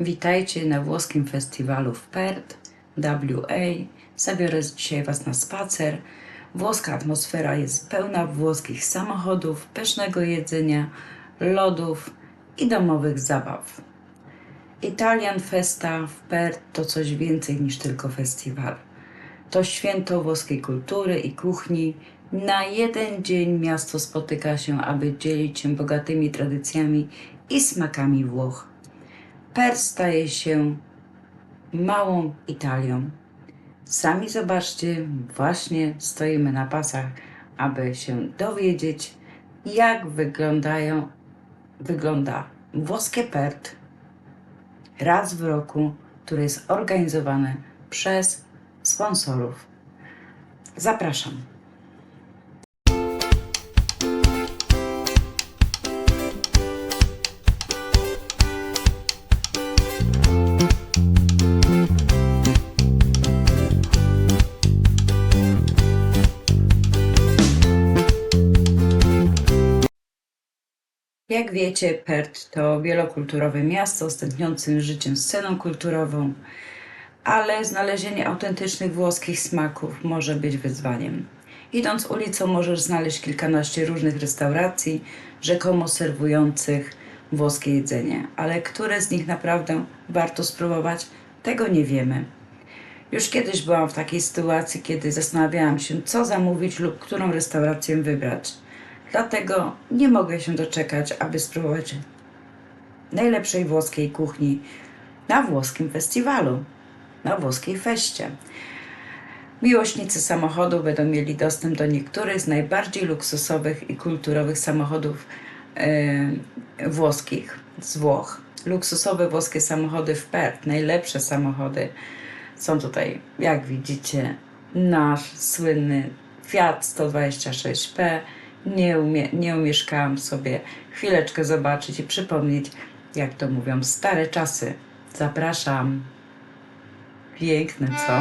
Witajcie na włoskim festiwalu w Perth, WA. Zabiorę dzisiaj Was na spacer. Włoska atmosfera jest pełna włoskich samochodów, pysznego jedzenia, lodów i domowych zabaw. Italian Festa w Perth to coś więcej niż tylko festiwal. To święto włoskiej kultury i kuchni. Na jeden dzień miasto spotyka się, aby dzielić się bogatymi tradycjami i smakami Włoch. Perth staje się małą Italią. Sami zobaczcie, właśnie stoimy na pasach, aby się dowiedzieć, jak wyglądają, wygląda włoskie Perth raz w roku, które jest organizowane przez sponsorów. Zapraszam. Jak wiecie, Perth to wielokulturowe miasto z życiem sceną kulturową, ale znalezienie autentycznych włoskich smaków może być wyzwaniem. Idąc ulicą możesz znaleźć kilkanaście różnych restauracji, rzekomo serwujących włoskie jedzenie, ale które z nich naprawdę warto spróbować, tego nie wiemy. Już kiedyś byłam w takiej sytuacji, kiedy zastanawiałam się, co zamówić lub którą restaurację wybrać. Dlatego nie mogę się doczekać, aby spróbować najlepszej włoskiej kuchni na włoskim festiwalu, na włoskiej feście. Miłośnicy samochodu będą mieli dostęp do niektórych z najbardziej luksusowych i kulturowych samochodów e, włoskich z Włoch. Luksusowe włoskie samochody w Perth, najlepsze samochody są tutaj, jak widzicie, nasz słynny Fiat 126P. Nie, umie, nie umieszkałam sobie chwileczkę zobaczyć i przypomnieć, jak to mówią, stare czasy. Zapraszam. Piękne, co?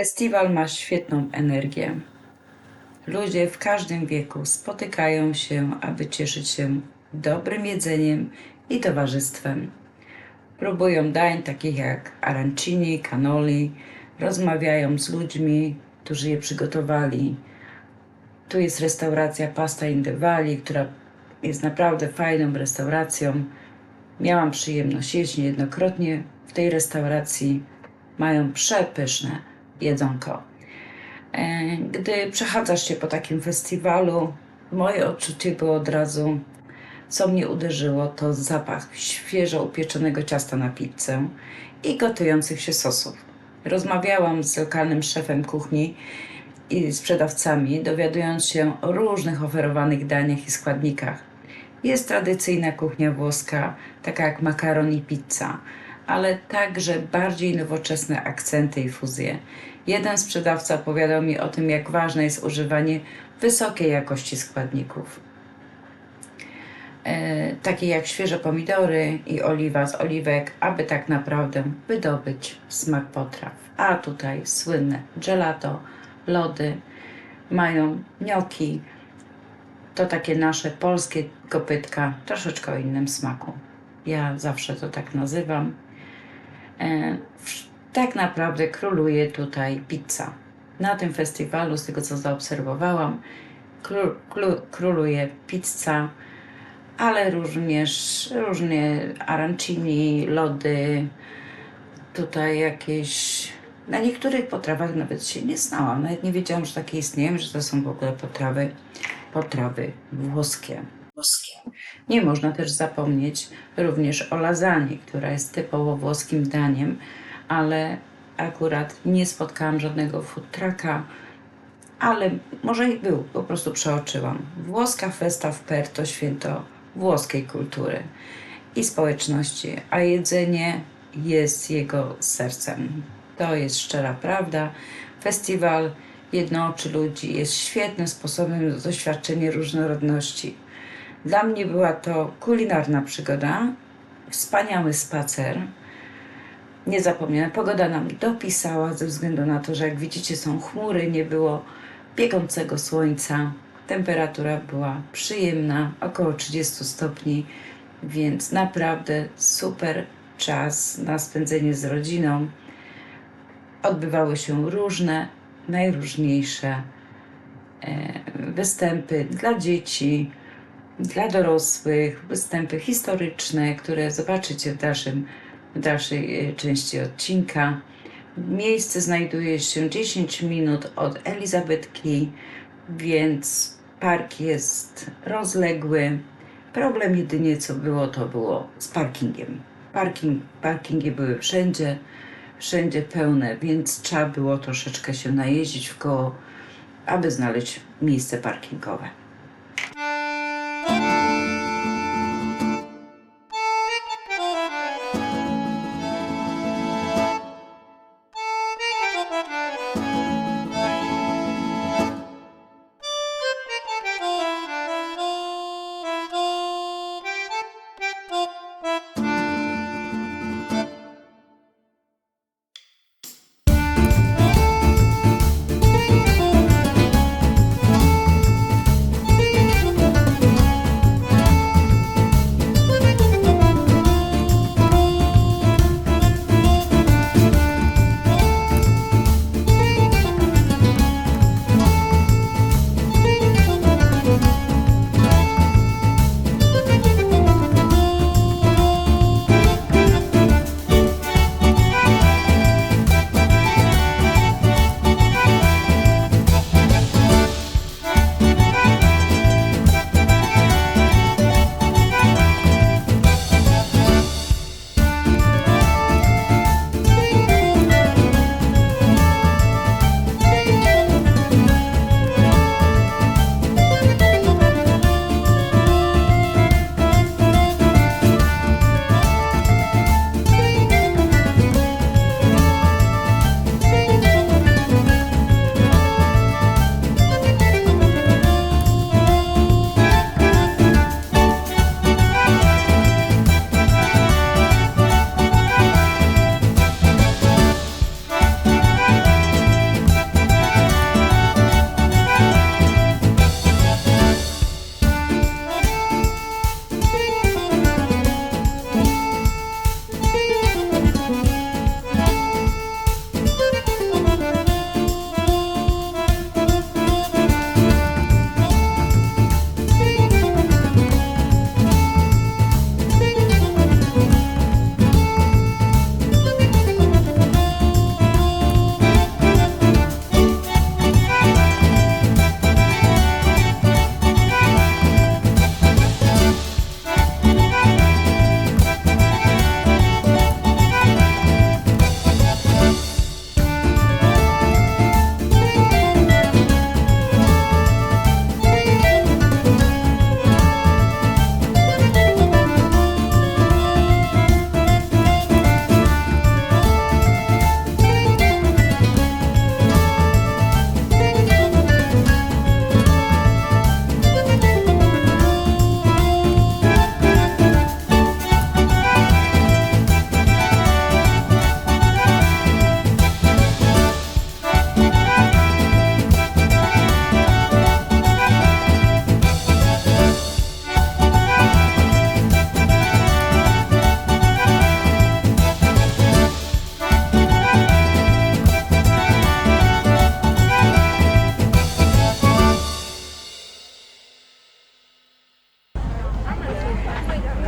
Festiwal ma świetną energię. Ludzie w każdym wieku spotykają się, aby cieszyć się dobrym jedzeniem i towarzystwem. Próbują dań takich jak arancini, cannoli, rozmawiają z ludźmi, którzy je przygotowali. Tu jest restauracja Pasta in the Valley, która jest naprawdę fajną restauracją. Miałam przyjemność jeść niejednokrotnie w tej restauracji. Mają przepyszne jedzonko. E, Gdy przechadzasz się po takim festiwalu, moje odczucie było od razu, co mnie uderzyło, to zapach świeżo upieczonego ciasta na pizzę i gotujących się sosów. Rozmawiałam z lokalnym szefem kuchni i sprzedawcami, dowiadując się o różnych oferowanych daniach i składnikach. Jest tradycyjna kuchnia włoska, taka jak makaron i pizza, ale także bardziej nowoczesne akcenty i fuzje. Jeden sprzedawca opowiadał mi o tym, jak ważne jest używanie wysokiej jakości składników. E, takie jak świeże pomidory i oliwa z oliwek, aby tak naprawdę wydobyć smak potraw. A tutaj słynne gelato, lody, mają gnocchi, to takie nasze polskie kopytka, troszeczkę o innym smaku. Ja zawsze to tak nazywam. E, tak naprawdę króluje tutaj pizza. Na tym festiwalu, z tego co zaobserwowałam, król, król, króluje pizza, ale również różne arancini, lody, tutaj jakieś. Na niektórych potrawach nawet się nie znałam, nawet nie wiedziałam, że takie istnieją, że to są w ogóle potrawy, potrawy włoskie. włoskie. Nie można też zapomnieć również o lasagne, która jest typowo włoskim daniem, ale akurat nie spotkałam żadnego food trucka, ale może i był, po prostu przeoczyłam. Włoska festa w Per to święto włoskiej kultury i społeczności, a jedzenie jest jego sercem. To jest szczera prawda. Festiwal jednoczy ludzi, jest świetnym sposobem na doświadczenie różnorodności. Dla mnie była to kulinarna przygoda, wspaniały spacer. Niezapomniane. Pogoda nam dopisała ze względu na to, że jak widzicie są chmury, nie było piekącego słońca. Temperatura była przyjemna, około 30 stopni, więc naprawdę super czas na spędzenie z rodziną. Odbywały się różne, najróżniejsze e, występy dla dzieci, dla dorosłych, występy historyczne, które zobaczycie w, dalszym, w dalszej e, części odcinka. Miejsce znajduje się 10 minut od Elizabetki, więc park jest rozległy. Problem jedynie co było, to było z parkingiem. Parking, parkingi były wszędzie, wszędzie pełne, więc trzeba było troszeczkę się najeździć w koło, aby znaleźć miejsce parkingowe.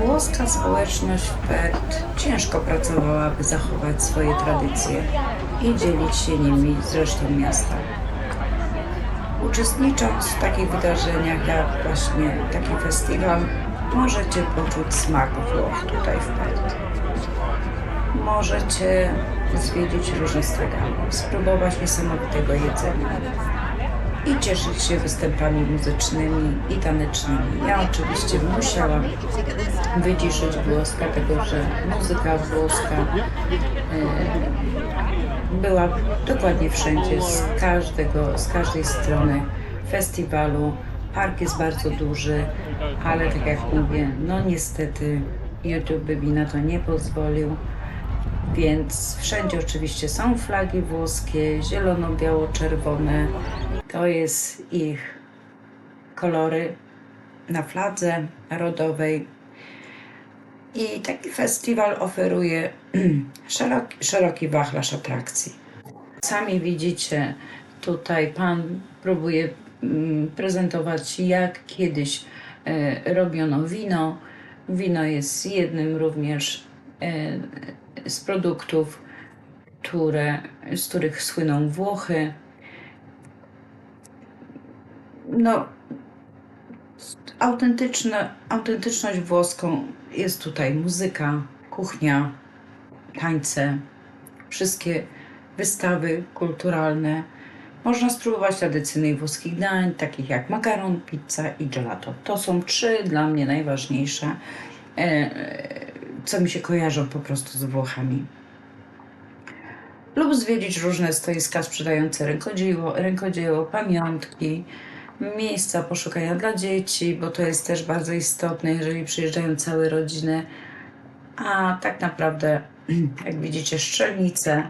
Włoska społeczność w Perth ciężko pracowała, by zachować swoje tradycje i dzielić się nimi z resztą miasta. Uczestnicząc w takich wydarzeniach jak właśnie taki festiwal, możecie poczuć smak Włoch tutaj w Perth. Możecie zwiedzić różne stragany, spróbować niesamowitego jedzenia i cieszyć się występami muzycznymi i tanecznymi. Ja oczywiście musiałam wyciszyć głos, dlatego że muzyka włoska e, była dokładnie wszędzie, z każdego, z każdej strony festiwalu. Park jest bardzo duży, ale tak jak mówię, no niestety YouTube by mi na to nie pozwolił. Więc wszędzie oczywiście są flagi włoskie, zielono-biało-czerwone. To jest ich kolory na fladze narodowej. I taki festiwal oferuje szeroki, szeroki wachlarz atrakcji. Sami widzicie, tutaj pan próbuje mm, prezentować, jak kiedyś e, robiono wino. Wino jest jednym również e, z produktów, które, z których słyną Włochy. No, autentyczne, autentyczność włoską jest tutaj muzyka, kuchnia, tańce, wszystkie wystawy kulturalne. Można spróbować tradycyjnych włoskich dań, takich jak makaron, pizza i gelato. To są trzy dla mnie najważniejsze, e, co mi się kojarzą po prostu z Włochami. Lub zwiedzić różne stoiska sprzedające rękodzieło, rękodzieło pamiątki, miejsca poszukania dla dzieci, bo to jest też bardzo istotne, jeżeli przyjeżdżają całe rodziny. A tak naprawdę, jak widzicie, szczelnice,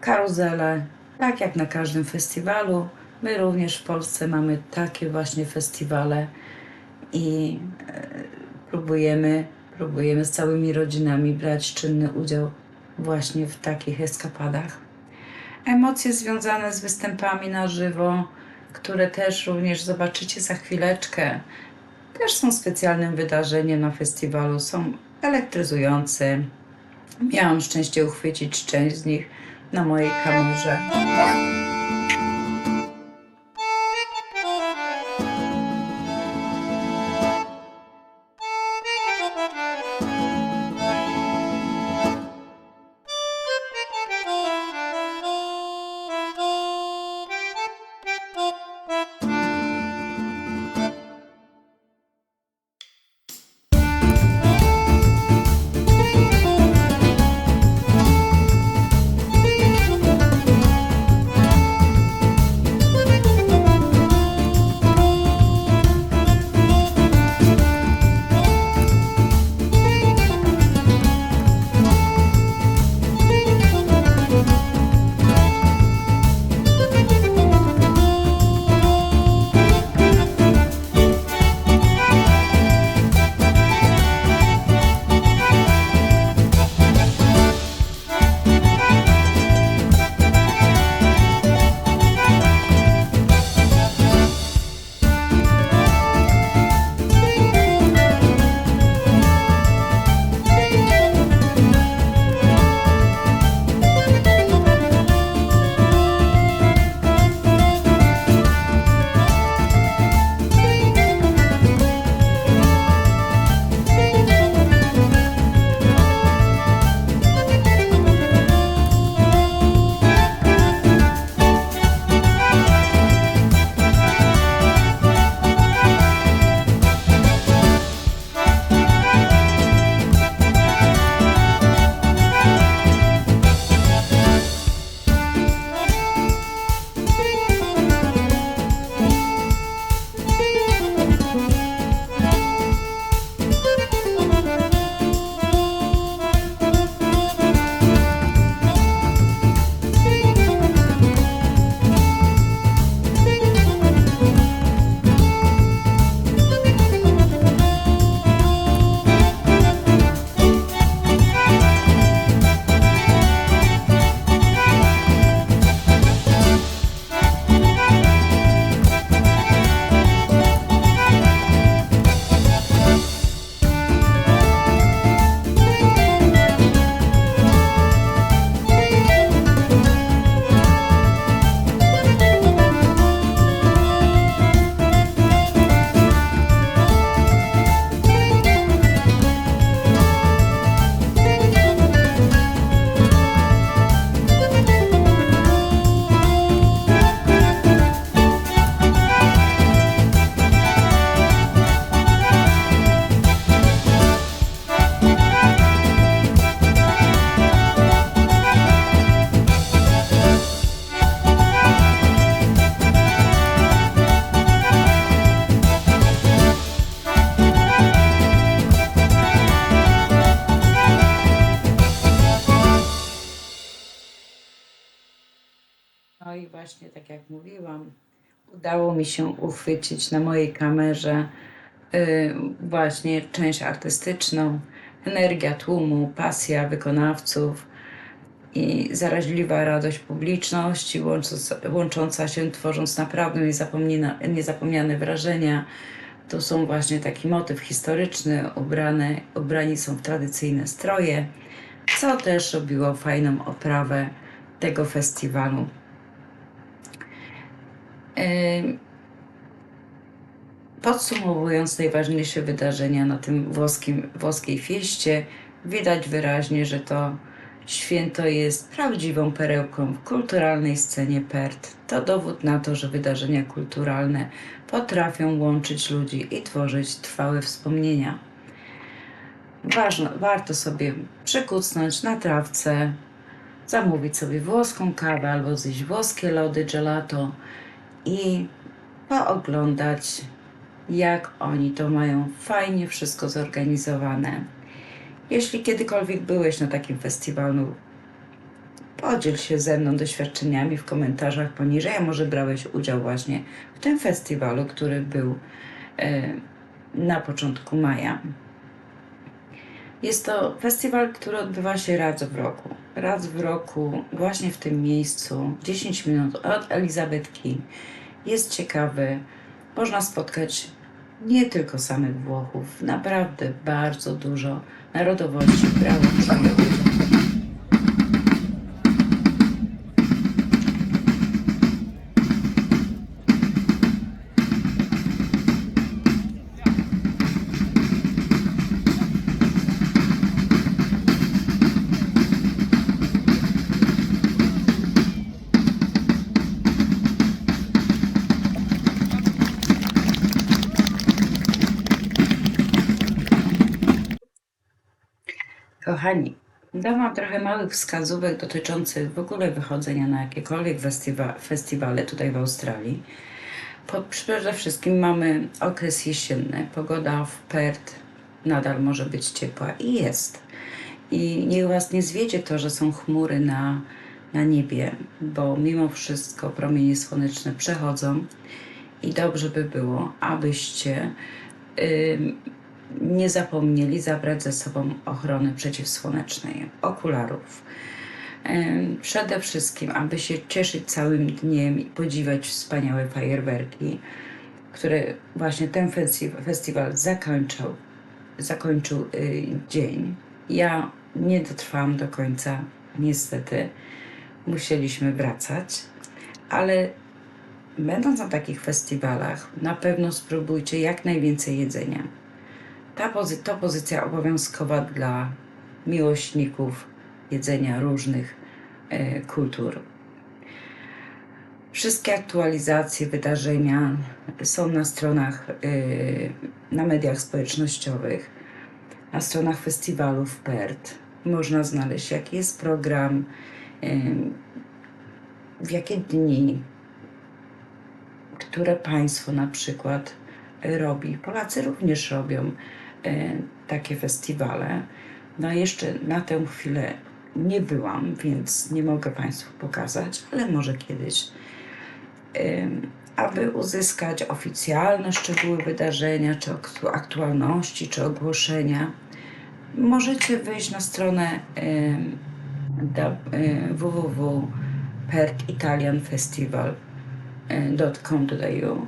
karuzele, tak jak na każdym festiwalu. My również w Polsce mamy takie właśnie festiwale i e, próbujemy, próbujemy z całymi rodzinami brać czynny udział właśnie w takich eskapadach. Emocje związane z występami na żywo, które też również zobaczycie za chwileczkę, też są specjalnym wydarzeniem na festiwalu, są elektryzujące. Miałam szczęście uchwycić część z nich na mojej kamerze. Udało mi się uchwycić na mojej kamerze y, właśnie część artystyczną, energia tłumu, pasja wykonawców i zaraźliwa radość publiczności, łącząca, się, tworząc naprawdę niezapomniane wrażenia. To są właśnie taki motyw historyczny, ubrane, ubrani są w tradycyjne stroje, co też robiło fajną oprawę tego festiwalu. Podsumowując najważniejsze wydarzenia na tym włoskim, włoskiej fieście, widać wyraźnie, że to święto jest prawdziwą perełką w kulturalnej scenie Pert. To dowód na to, że wydarzenia kulturalne potrafią łączyć ludzi i tworzyć trwałe wspomnienia. Ważno, warto sobie przekucnąć na trawce, zamówić sobie włoską kawę albo zjeść włoskie lody gelato i pooglądać, jak oni to mają fajnie wszystko zorganizowane. Jeśli kiedykolwiek byłeś na takim festiwalu, podziel się ze mną doświadczeniami w komentarzach poniżej, a może brałeś udział właśnie w tym festiwalu, który był e, na początku maja. Jest to festiwal, który odbywa się raz w roku. Raz w roku, właśnie w tym miejscu, 10 minut od Elizabetki. Jest ciekawy. Można spotkać nie tylko samych Włochów, naprawdę bardzo dużo narodowości brało udział. Kochani, dam Wam trochę małych wskazówek dotyczących w ogóle wychodzenia na jakiekolwiek festiwa- festiwale tutaj w Australii. Po, przede wszystkim mamy okres jesienny. Pogoda w Perth nadal może być ciepła i jest. I niech Was nie zwiedzie to, że są chmury na, na niebie, bo mimo wszystko promienie słoneczne przechodzą i dobrze by było, abyście ym, nie zapomnieli zabrać ze sobą ochrony przeciwsłonecznej, okularów. Em, Przede wszystkim, aby się cieszyć całym dniem i podziwiać wspaniałe fajerwerki, które właśnie ten festi- festiwal zakończył, zakończył y, dzień. Ja nie dotrwałam do końca, niestety. Musieliśmy wracać, ale będąc na takich festiwalach, na pewno spróbujcie jak najwięcej jedzenia. Ta pozy- to pozycja obowiązkowa dla miłośników jedzenia różnych e, kultur. Wszystkie aktualizacje, wydarzenia są na stronach, e, na mediach społecznościowych, na stronach festiwalu w Perth. Można znaleźć, jaki jest program, e, w jakie dni, które państwo na przykład robi. Polacy również robią takie festiwale. No jeszcze na tę chwilę nie byłam, więc nie mogę Państwu pokazać, ale może kiedyś. Em, Aby uzyskać oficjalne szczegóły wydarzenia, czy aktu- aktualności, czy ogłoszenia, możecie wejść na stronę e, www.pertitalianfestival.com.au.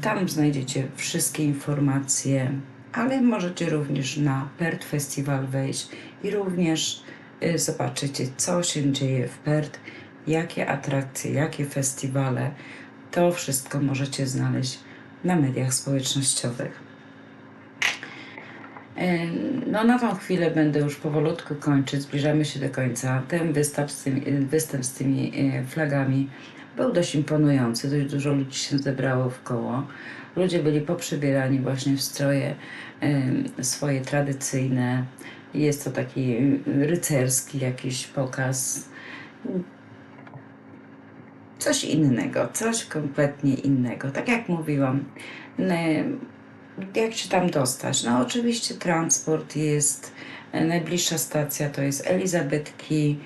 Tam znajdziecie wszystkie informacje, ale możecie również na Perth Festival wejść i również y, zobaczycie, co się dzieje w Perth, jakie atrakcje, jakie festiwale. To wszystko możecie znaleźć na mediach społecznościowych. Em, No na tą chwilę będę już powolutku kończyć, zbliżamy się do końca. Ten występ z tymi, występ z tymi flagami był dość imponujący, dość dużo ludzi się zebrało w koło. Ludzie byli poprzebierani właśnie w stroje swoje tradycyjne. Jest to taki rycerski jakiś pokaz. Coś innego, coś kompletnie innego. Tak jak mówiłam, jak się tam dostać? No oczywiście transport jest, e, najbliższa stacja to jest Elizabeth Key,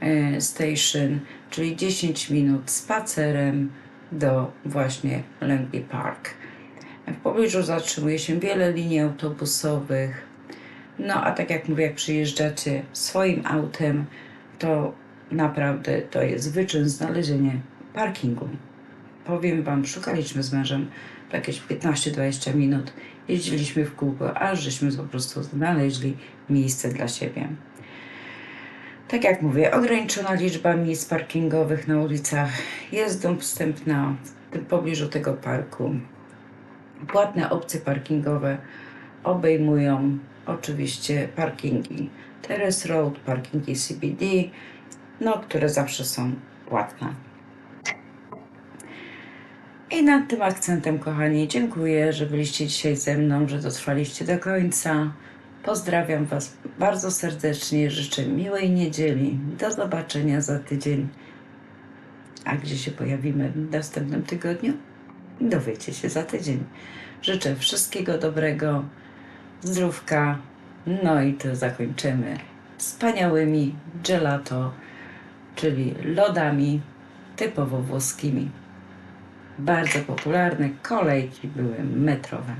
e, Station, czyli 10 minut spacerem do właśnie Langley Park. W pobliżu zatrzymuje się wiele linii autobusowych. No a tak jak mówię, jak przyjeżdżacie swoim autem, to naprawdę to jest wyczyn znalezienie parkingu. Powiem Wam, szukaliśmy z mężem jakieś 15-20 minut. Jeździliśmy w kółko, aż żeśmy po prostu znaleźli miejsce dla siebie. Tak jak mówię, ograniczona liczba miejsc parkingowych na ulicach jest dostępna w pobliżu tego parku. Płatne opcje parkingowe obejmują oczywiście parkingi Terrace Road, parkingi CBD, no, które zawsze są płatne. I nad tym akcentem, kochani, dziękuję, że byliście dzisiaj ze mną, że dotrwaliście do końca. Pozdrawiam Was bardzo serdecznie, życzę miłej niedzieli. Do zobaczenia za tydzień. A gdzie się pojawimy w następnym tygodniu? Dowiecie się za tydzień. Życzę wszystkiego dobrego, zdrówka, no i to zakończymy wspaniałymi gelato, czyli lodami typowo włoskimi. Bardzo popularne kolejki były metrowe.